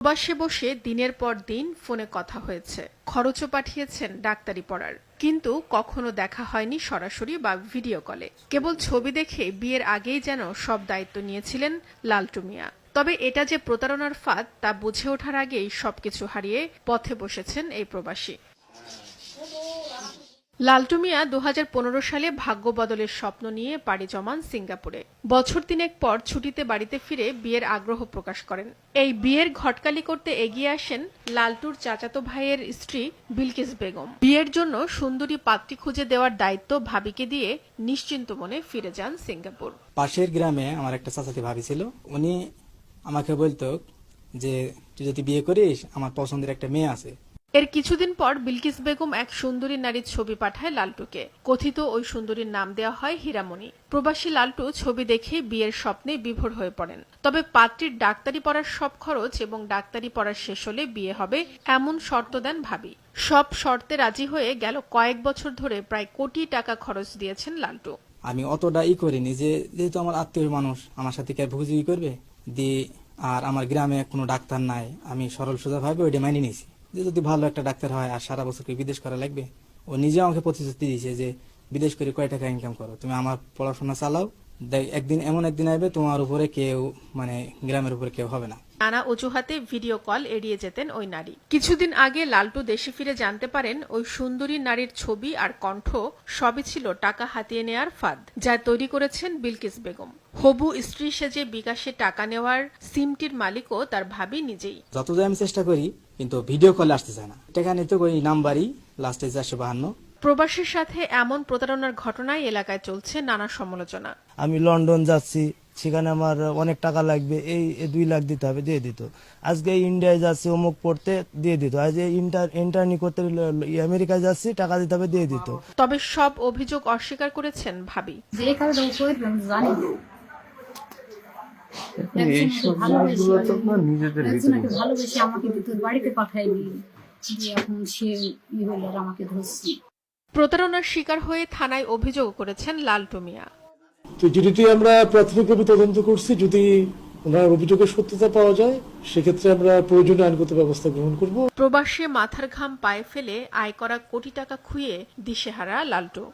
প্রবাসে বসে দিনের পর দিন ফোনে কথা হয়েছে। খরচও পাঠিয়েছেন ডাক্তারি পড়ার। কিন্তু কখনো দেখা হয়নি সরাসরি বা ভিডিও কলে। কেবল ছবি দেখে বিয়ের আগেই যেন সব দায়িত্ব নিয়েছিলেন লালটু মিয়া। তবে এটা যে প্রতারণার ফাঁদ তা বুঝে ওঠার আগেই সবকিছু হারিয়ে পথে বসেছেন এই প্রবাসী। লালটু মিয়া দু হাজার পনেরো সালে ভাগ্য বদলের স্বপ্ন নিয়ে পাড়ি জমান সিঙ্গাপুরে। বছর তিনেক পর ছুটিতে বাড়িতে ফিরে বিয়ের আগ্রহ প্রকাশ করেন। এই বিয়ের ঘটকালি করতে এগিয়ে আসেন লালটুর চাচাতো ভাইয়ের স্ত্রী বিলকিস বেগম। বিয়ের জন্য সুন্দরী পাত্রী খুঁজে দেওয়ার দায়িত্ব ভাবিকে দিয়ে নিশ্চিন্ত মনে ফিরে যান সিঙ্গাপুর। পাশের গ্রামে আমার একটা চাচাতি ভাবি ছিল। উনি আমাকে বলতো যে, তুই যদি বিয়ে করিস, আমার পছন্দের একটা মেয়ে আছে। এর কিছুদিন পর বিলকিস বেগম এক সুন্দরী নারীর ছবি পাঠায় লালটুকে। কথিত ওই সুন্দরীর নাম দেওয়া হয় হীরামণি। প্রবাসী লালটু ছবি দেখে বিয়ের স্বপ্নে বিভোর হয়ে পড়েন। তবে পাত্রীর ডাক্তারি পড়ার সব খরচ এবং ডাক্তারি পড়ার শেষ হলে বিয়ে হবে এমন শর্ত দেন ভাবি। সব শর্তে রাজি হয়ে গেল কয়েক বছর ধরে প্রায় কোটি টাকা খরচ দিয়েছেন লালটু। আমি অতটা ই করিনি যে, যেহেতু আমার আত্মীয় মানুষ আমার সাথে কে ভুগি করবে? দিয়ে আর আমার গ্রামে কোনো ডাক্তার নাই। আমি সরল সোজা ভাবে ওইটা মানিয়ে নিয়েছি। যে যদি ভালো একটা ডাক্তার হয় আর সারা বছর বিদেশ করা লাগবে, ও নিজে আমাকে প্রতিশ্রুতি দিয়েছে যে বিদেশ করে কয় টাকা ইনকাম করো? তুমি আমার পড়াশোনা চালাও একদিন এমন একদিন আসবে তোমার উপরে কেউ মানে গ্রামের উপরে কেউ হবে না। নানা অজুহাতে ভিডিও কল এড়িয়ে যেতেন ওই নারী। কিছুদিন আগে লালটু দেশে ফিরে জানতে পারেন ওই সুন্দরী নারীর ছবি আর কণ্ঠ সবই ছিল টাকা হাতিয়ে নেয়ার ফাঁদ যা তৈরি করেছেন বিলকিস বেগম। হবু স্ত্রী সেজে বিকাশে টাকা নেওয়ার সিমটির মালিকও তার ভাবি নিজেই। যতদূর আমি চেষ্টা করি কিন্তু ভিডিও কল আসতে চায় না। টাকা নিতে ওই নাম্বারই লাস্টে চারশো বাহান্ন। প্রবাসীর সাথে এমন প্রতারণার ঘটনায় এলাকায় চলছে নানা সমালোচনা। আমি লন্ডন যাচ্ছি সেখানে আমার অনেক টাকা লাগবে এই দুই লাখ দিতে হবে দিয়ে দিত। আজকে ইন্ডিয়ায় যাচ্ছি অমুক পড়তে দিয়ে দিত। আজ ইন্টার ইন্টারনি করতে আমেরিকায় যাচ্ছি টাকা দিতে হবে দিয়ে দিত। তবে সব অভিযোগ অস্বীকার করেছেন ভাবি। যে জানি ভালোবেসে আমাকে বাড়িতে পাঠায়নি। যে এখন সে আমাকে ধরছি। প্রতারণার শিকার হয়ে থানায় অভিযোগ করেছেন লালটু মিয়া। তো যেটি আমরা প্রাথমিকভাবে তদন্ত করছি যদি ওনার অভিযোগের সত্যতা পাওয়া যায় সেক্ষেত্রে আমরা প্রয়োজনীয় আইনগত ব্যবস্থা গ্রহণ করব। প্রবাসে মাথার ঘাম পায়ে ফেলে আয় করা কোটি টাকা খুইয়ে দিশেহারা লালটু।